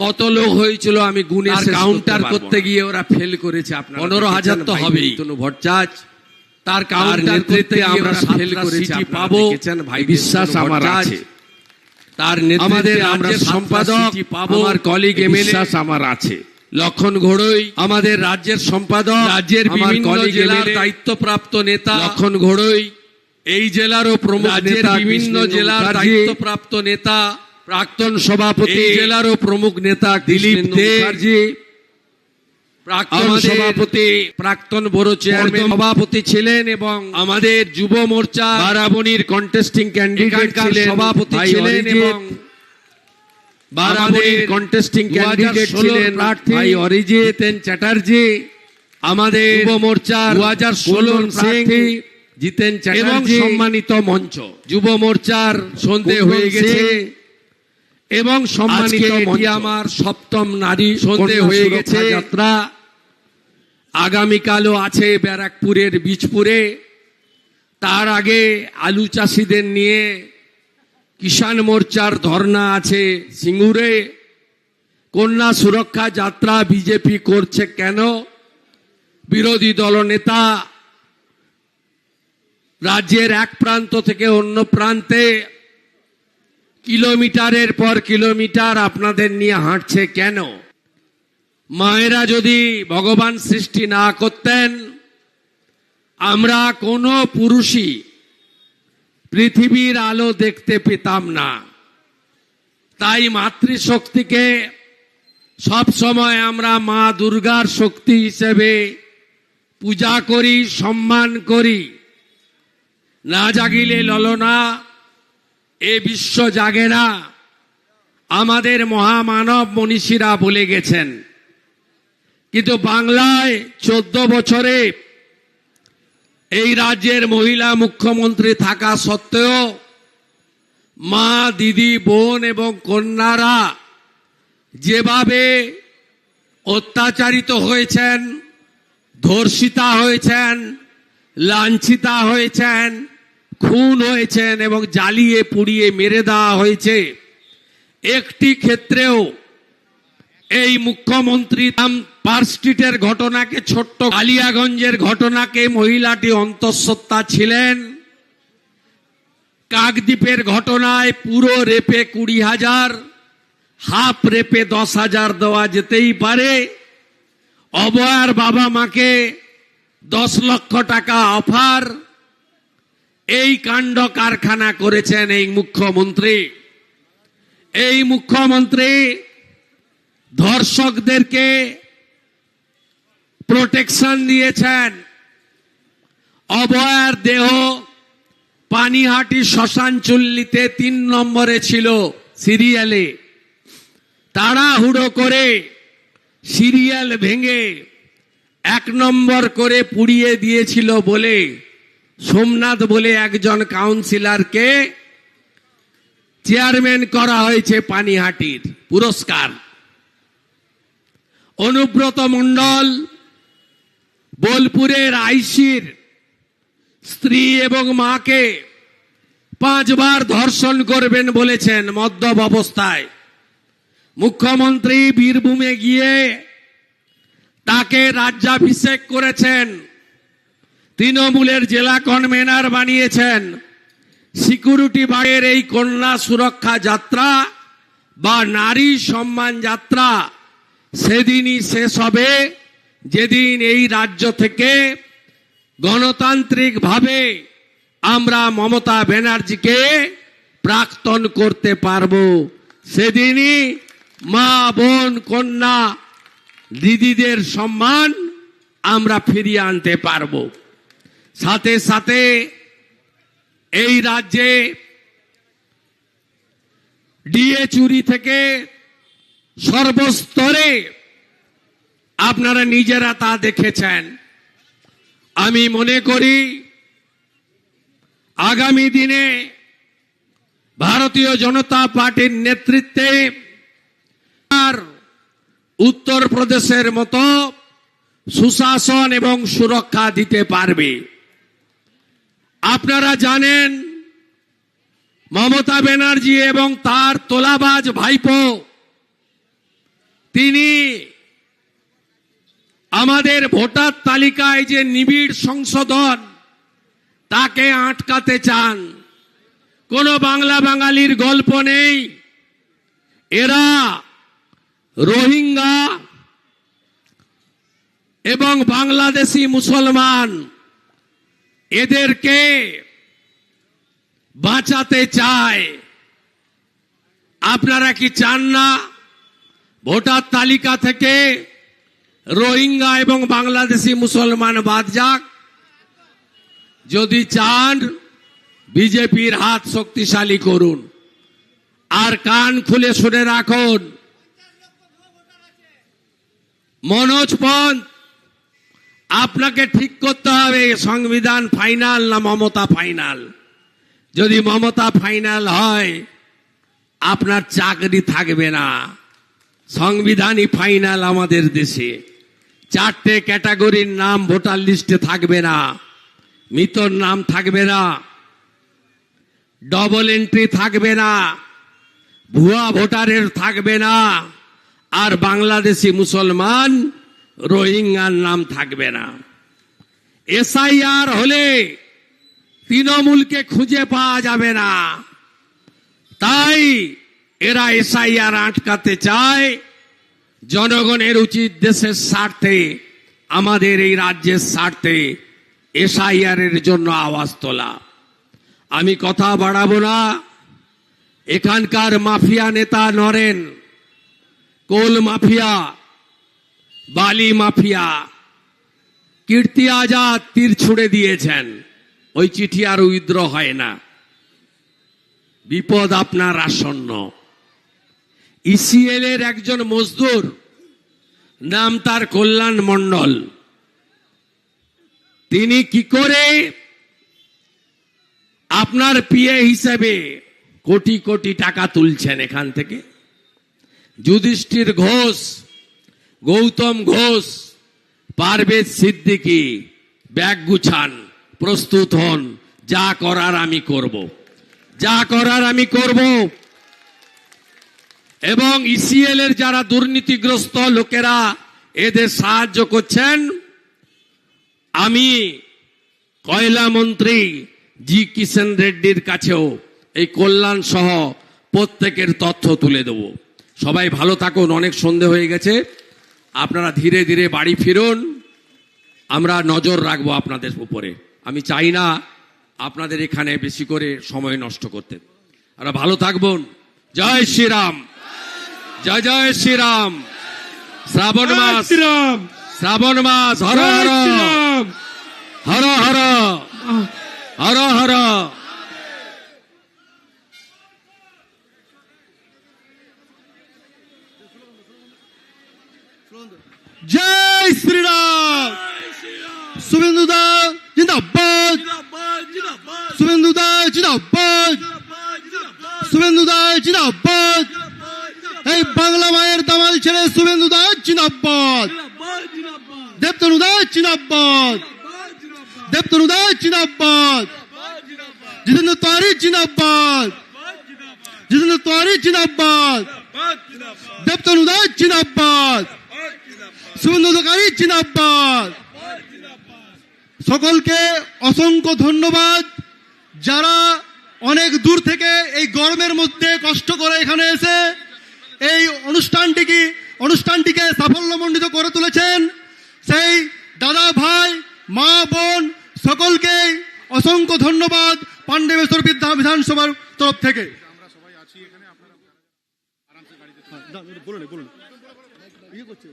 কত লোক হয়েছিল আমি গুনে কাউন্টার করতে গিয়ে ওরা ফেল করেছে আপনার পনেরো হাজার তো হবেই। তনু ভট্টাচ তার কাউন্টার করতে আমরা ফেল করেছি পাবো। ভাই বিশ্বাস আমার আছে। তার আমাদের আমরা সম্পাদক আমার কলিগ এমএলএ আমার আছে। লক্ষণ ঘোড়ই আমাদের রাজ্যের সম্পাদক রাজ্যের বিভিন্ন জেলার দায়িত্বপ্রাপ্ত নেতা লক্ষণ ঘোড়ই এই জেলারও প্রমুখ রাজ্যের বিভিন্ন জেলার দায়িত্বপ্রাপ্ত নেতা প্রাক্তন সভাপতি জেলারও প্রমুখ নেতা দিলীপ দে। প্রাক্তন সভাপতি প্রাক্তন বড় চেয়ারম্যান সভাপতি ছিলেন এবং আমাদের যুব মোর্চা বারাবণীর কন্টেস্টিং ক্যান্ডিডেট ছিলেন সভাপতি ছিলেন এবং বারাবণীর কন্টেস্টিং ক্যান্ডিডেট ছিলেন ভাই অরিজিৎ চ্যাটার্জি। আমাদের যুব মোর্চার দু হাজার ষোলোর প্রার্থী জিতেন এবং চ্যাটার্জি। সম্মানিত মঞ্চ। যুব মোর্চার সন্ধে হয়ে গেছে। এবং সম্মানিত এটি আমার সপ্তম নারী সন্ধে হয়ে গেছে। যাত্রা। আগামীকালও আছে ব্যারাকপুরের বীজপুরে। তার আগে আলু চাষিদের নিয়ে কিষাণ মোর্চার ধর্ণা আছে সিঙ্গুরে। কন্যা সুরক্ষা যাত্রা বিজেপি করছে কেন? বিরোধী দলনেতা রাজ্যের এক প্রান্ত থেকে অন্য প্রান্তে কিলোমিটারের পর কিলোমিটার আপনাদের নিয়ে হাঁটছে কেন? মায়েরা যদি ভগবান সৃষ্টি না করতেন, আমরা কোনো পুরুষই পৃথিবীর আলো দেখতে পেতাম না। তাই মাতৃশক্তিকে সব সময় আমরা মা দুর্গার শক্তি হিসেবে পূজা করি, সম্মান করি। না জাগিলে ললনা এ বিশ্ব জাগে না। আমাদের মহামানব মনীষীরা বলে গেছেন। কিন্তু বাংলায় চোদ্দ বছরে এই রাজ্যের মহিলা মুখ্যমন্ত্রী থাকা সত্ত্বেও মা, দিদি, বোন এবং কন্যারা যেভাবে অত্যাচারিত হয়েছেন, ধর্ষিতা হয়েছেন, লাঞ্ছিতা হয়েছেন খুন হয়েছেন এবং জ্বালিয়ে, পুড়িয়ে, মেরে দেওয়া হয়েছে। একটি ক্ষেত্রেও এই মুখ্যমন্ত্রী পার্ক স্ট্রিটের ঘটনাকে ছোট্ট কালিয়াগঞ্জের ঘটনাকে মহিলাটি অন্তঃসত্ত্বা ছিলেন। কাকদ্বীপের ঘটনায় পুরো রেপে কুড়ি হাজার, হাফ রেপে দশ হাজার দেওয়া যেতেই পারে। অবয়ার বাবা মাকে দশ লক্ষ টাকা অফার। এই কাণ্ড কারখানা করেছেন এই মুখ্যমন্ত্রী। এই মুখ্যমন্ত্রী ধর্ষকদেরকে প্রোটেকশন দিয়েছেন। অবয়ার দেহ পানিহাটি শ্মশান চুল্লিতে তিন নম্বরে ছিল সিরিয়ালে। তাড়াহুড়ো করে সিরিয়াল ভেঙে এক নম্বর করে পুড়িয়ে দিয়েছিল বলে সোমনাথ বলে একজন কাউন্সিলরকে চেয়ারম্যান করা হয়েছে পানিহাটির, পুরস্কার। অনুব্রত মণ্ডল বোলপুরের আইসির স্ত্রী এবং মাকে পাঁচবার ধর্ষণ করবেন বলেছেন মদ্যপ অবস্থায়। মুখ্যমন্ত্রী বীরভূমে গিয়ে তাকে রাজ্যাভিষেক করেছেন। তৃণমূলের জেলা কনভেনার বানিয়েছেন। সিকিউরিটি বাড়ের এই কন্যা সুরক্ষা যাত্রা বা নারী সম্মান যাত্রা সেদিনই শেষ হবে। যেদিন এই রাজ্য থেকে গণতান্ত্রিকভাবে আমরা মমতা ব্যানার্জিকে প্রাক্তন করতে পারব। সেদিনই মা, বোন, কন্যা, দিদিদের সম্মান আমরা ফিরিয়ে আনতে পারব। সাথে সাথে এই রাজ্যে ডিএ চুরি থেকে সর্বস্তরে আপনারা নিজেরা তা দেখেছেন। আমি মনে করি আগামী দিনে ভারতীয় জনতা পার্টির নেতৃত্বে আর উত্তরপ্রদেশের মতো সুশাসন এবং সুরক্ষা দিতে পারবে। আপনারা জানেন, মমতা ব্যানার্জি এবং তার তোলাবাজ ভাইপো, তিনি আমাদের ভোটার তালিকায় যে নিবিড় সংশোধন, তাকে আটকাতে চান। কোনো বাংলা বাঙালির গল্প নেই। এরা রোহিঙ্গা এবং বাংলাদেশি মুসলমান। এদেরকে বাঁচাতে চায়। আপনারা কি চান না ভোটার তালিকা থেকে রোহিঙ্গা এবং বাংলাদেশি মুসলমান বাদ যাক? যদি চান, বিজেপির হাত শক্তিশালী করুন। আর কান খুলে শুনে রাখুন। মনোজ পন্থ আপনাকে ঠিক করতে হবে, সংবিধান ফাইনাল না মমতা ফাইনাল? যদি মমতা ফাইনাল হয়, আপনার চাকরি থাকবে না। সংবিধানই ফাইনাল আমাদের দেশে। চারটে ক্যাটাগরির নাম ভোটার লিস্টে থাকবে না। মৃতর নাম থাকবে না। ডবল এন্ট্রি থাকবে না। ভুয়া ভোটারের থাকবে না। আর বাংলাদেশি মুসলমান রোহিঙ্গার নাম থাকবে না। এসআইআর হলে তৃণমূলকে খুঁজে পাওয়া যাবে না। তাই এরা এসআইআর আটকাতে চায়। জনগণের উচিত দেশের স্বার্থে, আমাদের এই রাজ্যের স্বার্থে এসআইআর এর জন্য আওয়াজ তোলা। আমি কথা বাড়াবো না। এখানকার মাফিয়া নেতা নরেন, কোল মাফিয়া বালি মাফিয়া। কীর্তি আজাদ তীর ছুড়ে দিয়েছেন। ওই চিঠি আর উইদ্র হয় না। বিপদ আপনার আসন্ন। ইসিএল এর একজন মজদুর, নাম তার কল্যাণ মণ্ডল। তিনি কি করে আপনার পিএ হিসেবে কোটি কোটি টাকা তুলছেন এখান থেকে? যুধিষ্ঠির ঘোষ গৌতম ঘোষ, পারভেজ সিদ্দিকি, ব্যাগ গুছান, প্রস্তুত হন, যা করার আমি করব। যা করার আমি করব। এবং ইসিএল এর যারা দুর্নীতিগ্রস্ত লোকেরা, এদের সাহায্য করছেন আমি কয়লা মন্ত্রী জি কিষেন রেড্ডির কাছেও এই কল্যাণ সহ প্রত্যেকের তথ্য তুলে দেব। সবাই ভালো থাকুন, অনেক সন্ধে হয়ে গেছে। আপনারা ধীরে ধীরে বাড়ি ফিরুন। আমরা নজর রাখব আপনাদের উপরে। আমি চাই না আপনাদের এখানে বেশি করে সময় নষ্ট করতে। আমরা ভালো থাকবেন। জয় শ্রীরাম। জয় জয় শ্রীরাম। শ্রাবণ মাস। শ্রীরাম। শ্রাবণ মাস। হর হর। হর হর। হর হর। হর জয় শ্রীরাম শুভেন্দু দা জিন্দাবাদ শুভেন্দু দা জিন্দাবাদ শুভেন্দু দা জিন্দাবাদ এই বাংলা মায়ের দামাল ছেলে শুভেন্দু দা জিন্দাবাদ দেবতনু দা জিন্দাবাদ দেবতনু দা জিন্দাবাদ জিতেন্দ্র তোয়ারি জিন্দাবাদ জিতেন্দ্র তোয়ারি জিন্দাবাদ দেবতনু দা অধিকারী জিন্দাবাদ। সকলকে অসংখ্য ধন্যবাদ। যারা অনেক দূর থেকে এই গরমের মধ্যে কষ্ট করে এখানে এসে এই অনুষ্ঠানটিকে অনুষ্ঠানটিকে সাফল্যমণ্ডিত করে তুলেছেন। সেই দাদা ভাই মা বোন সকলকে অসংখ্য ধন্যবাদ পাণ্ডবেশ্বর বিদ্যা বিধানসভার তরফ থেকে। বলুন বলুন। ইয়ে করছে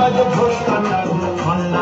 ঘোষণা খন্ডামিতে